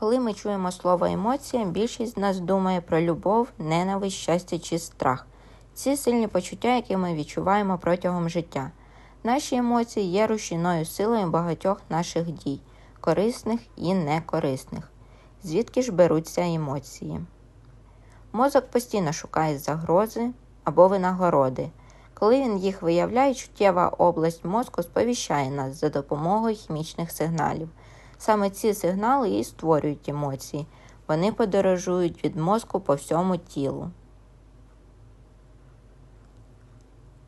Коли ми чуємо слово емоція, більшість з нас думає про любов, ненависть, щастя чи страх. Ці сильні почуття, які ми відчуваємо протягом життя. Наші емоції є рушійною силою багатьох наших дій, корисних і некорисних. Звідки ж беруться емоції? Мозок постійно шукає загрози або винагороди. Коли він їх виявляє, чуттєва область мозку сповіщає нас за допомогою хімічних сигналів. Саме ці сигнали і створюють емоції. Вони подорожують від мозку по всьому тілу.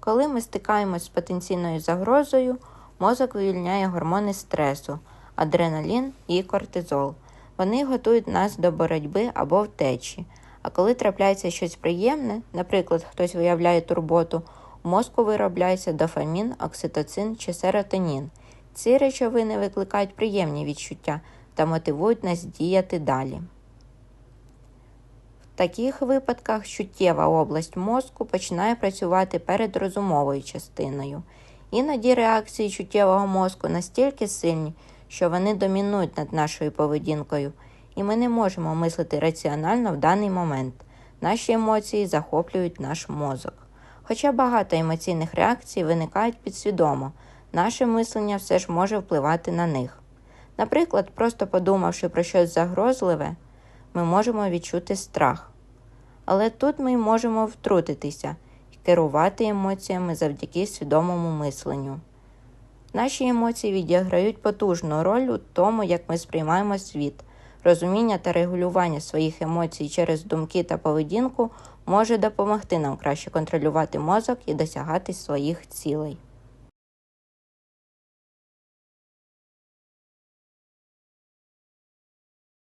Коли ми стикаємось з потенційною загрозою, мозок вивільняє гормони стресу, адреналін і кортизол. Вони готують нас до боротьби або втечі. А коли трапляється щось приємне, наприклад, хтось виявляє турботу, у мозку виробляється дофамін, окситоцин чи серотонін. Ці речовини викликають приємні відчуття та мотивують нас діяти далі. В таких випадках чуттєва область мозку починає працювати перед розумовою частиною. Іноді реакції чуттєвого мозку настільки сильні, що вони домінують над нашою поведінкою, і ми не можемо мислити раціонально в даний момент. Наші емоції захоплюють наш мозок. Хоча багато емоційних реакцій виникають підсвідомо, наше мислення все ж може впливати на них. Наприклад, просто подумавши про щось загрозливе, ми можемо відчути страх. Але тут ми можемо втрутитися і керувати емоціями завдяки свідомому мисленню. Наші емоції відіграють потужну роль у тому, як ми сприймаємо світ. Розуміння та регулювання своїх емоцій через думки та поведінку може допомогти нам краще контролювати мозок і досягати своїх цілей.